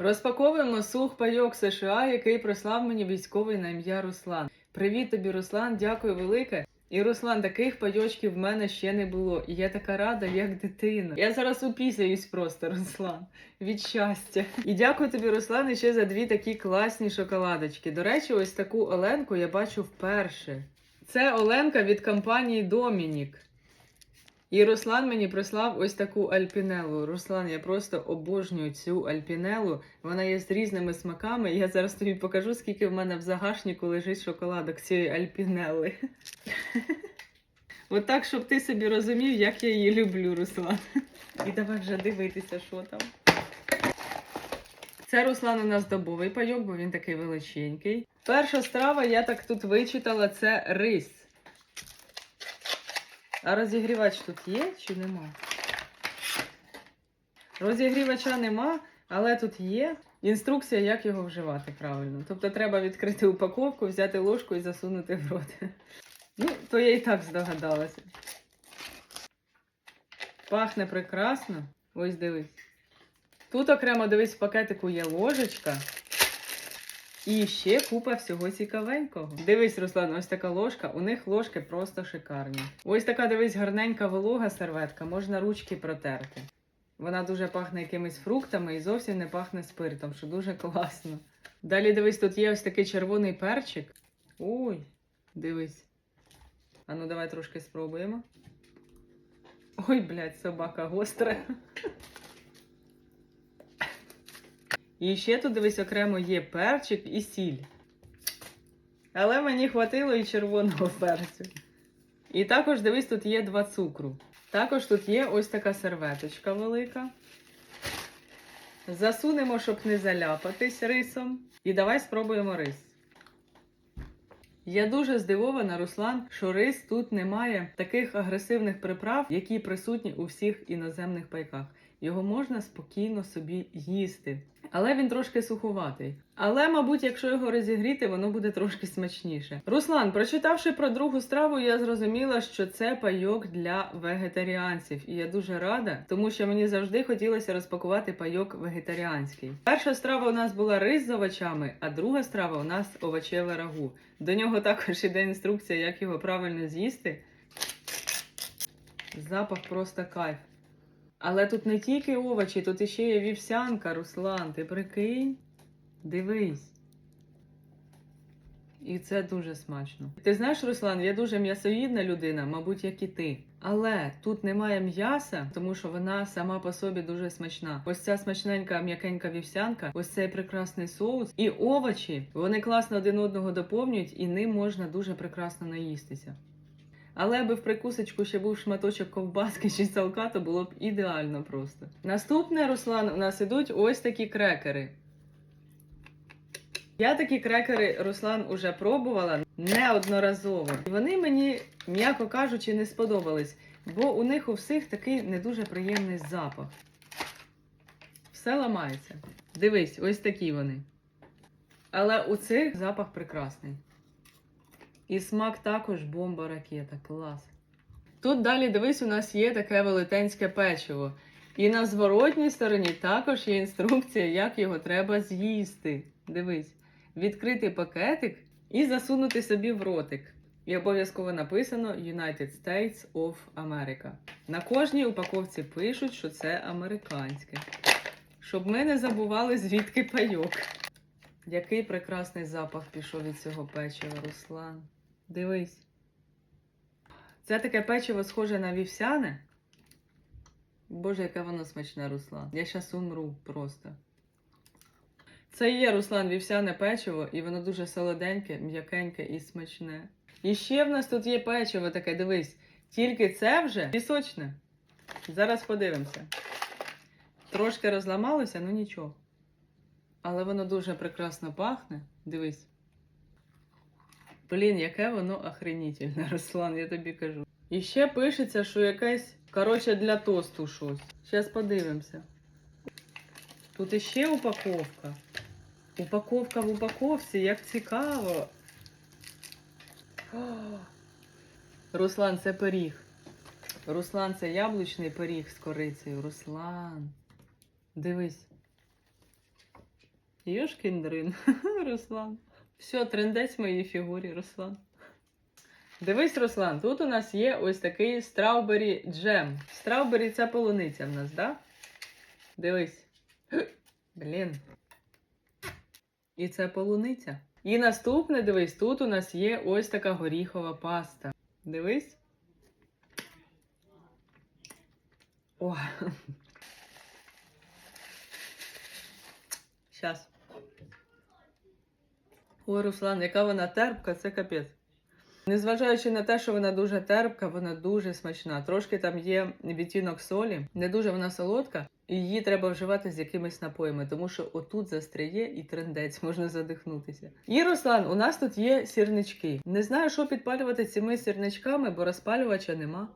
Розпаковуємо сух пайок США, який прислав мені військовий на ім'я Руслан. Привіт тобі, Руслан, дякую велике. І Руслан, таких пайочків в мене ще не було. І я така рада, як дитина. Я зараз упісяюсь просто, Руслан, від щастя. І дякую тобі, Руслан, ще за дві такі класні шоколадочки. До речі, ось таку Оленку я бачу вперше. Це Оленка від компанії Домінік. І Руслан мені прислав ось таку альпінелу. Руслан, я просто обожнюю цю альпінелу. Вона є з різними смаками. Я зараз тобі покажу, скільки в мене в загашнику лежить шоколадок цієї альпінели. От так, щоб ти собі розумів, як я її люблю, Руслан. І давай вже дивитися, що там. Це Руслан у нас добовий пайок, бо він такий величенький. Перша страва, я так тут вичитала, це рис. А розігрівач тут є чи нема? Розігрівача нема, але тут є інструкція, як його вживати правильно. Тобто треба відкрити упаковку, взяти ложку і засунути в рот. Ну, то я і так здогадалася. Пахне прекрасно. Ось дивись. Тут окремо дивись, в пакетику є ложечка. І ще купа всього цікавенького. Дивись, Руслан, ось така ложка. У них ложки просто шикарні. Ось така, дивись, гарненька волога серветка, можна ручки протерти. Вона дуже пахне якимись фруктами і зовсім не пахне спиртом, що дуже класно. Далі дивись, тут є ось такий червоний перчик. Ой, дивись. А ну давай трошки спробуємо. Ой, блядь, собака гостра. І ще тут дивись окремо є перчик і сіль. Але мені хватило і червоного перцю. І також дивись, тут є два цукру. Також тут є ось така серветочка велика. Засунемо, щоб не заляпатись рисом. І давай спробуємо рис. Я дуже здивована, Руслан, що рис тут немає таких агресивних приправ, які присутні у всіх іноземних пайках. Його можна спокійно собі їсти. Але він трошки суховатий. Але, мабуть, якщо його розігріти, воно буде трошки смачніше. Руслан, прочитавши про другу страву, я зрозуміла, що це пайок для вегетаріанців. І я дуже рада, тому що мені завжди хотілося розпакувати пайок вегетаріанський. Перша страва у нас була рис з овочами, а друга страва у нас овочеве рагу. До нього також іде інструкція, як його правильно з'їсти. Запах просто кайф. Але тут не тільки овочі, тут іще є вівсянка, Руслан, ти прикинь? Дивись. І це дуже смачно. Ти знаєш, Руслан, я дуже м'ясоїдна людина, мабуть, як і ти. Але тут немає м'яса, тому що вона сама по собі дуже смачна. Ось ця смачненька м'якенька вівсянка, ось цей прекрасний соус і овочі. Вони класно один одного доповнюють, і ним можна дуже прекрасно наїстися. Але аби в прикусочку ще був шматочок ковбаски чи салка, то було б ідеально просто. Наступне, Руслан, у нас ідуть ось такі крекери. Я такі крекери, Руслан, уже пробувала неодноразово. І вони мені, м'яко кажучи, не сподобались, бо у них у всіх такий не дуже приємний запах. Все ламається. Дивись, ось такі вони. Але у цих запах прекрасний. І смак також бомба ракета. Клас. Тут далі, дивись, у нас є таке велетенське печиво. І на зворотній стороні також є інструкція, як його треба з'їсти. Дивись, відкрити пакетик і засунути собі в ротик. І обов'язково написано United States of America. На кожній упаковці пишуть, що це американське. Щоб ми не забували, звідки пайок. Який прекрасний запах пішов від цього печива, Руслан. Дивись. Це таке печиво схоже на вівсяне. Боже, яке воно смачне, Руслан. Я щас умру просто. Це є, Руслан, вівсяне печиво, і воно дуже солоденьке, м'якеньке і смачне. І ще в нас тут є печиво таке, дивись. Тільки це вже пісочне. Зараз подивимося. Трошки розламалося, ну нічого. Але воно дуже прекрасно пахне. Дивись. Блін, яке воно охренітельне, Руслан, я тобі кажу. І ще пишеться, що якесь, коротше, для тосту щось. Зараз подивимося. Тут іще упаковка. Упаковка в упаковці, як цікаво. О! Руслан, це пиріг. Руслан, це яблучний пиріг з корицею. Руслан. Дивись. Йошкіндрин, Руслан. Все, трендець моїй фігурі, Руслан. Дивись, Руслан, тут у нас є ось такий страубері джем. Страубері це полуниця в нас, да? Дивись. Блін. І це полуниця. І наступне, дивись, тут у нас є ось така горіхова паста. Дивись. О. Щас. Ой, Руслан, яка вона терпка, це капець. Незважаючи на те, що вона дуже терпка, вона дуже смачна. Трошки там є відтінок солі, не дуже вона солодка, і її треба вживати з якимись напоями, тому що отут застряє і трендець, можна задихнутися. І Руслан, у нас тут є сірнички. Не знаю, що підпалювати цими сірничками, бо розпалювача нема.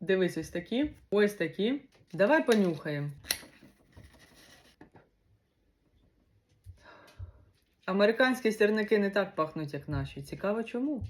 Дивись, ось такі, ось такі. Давай понюхаємо. Американські сірники не так пахнуть, як наші. Цікаво чому?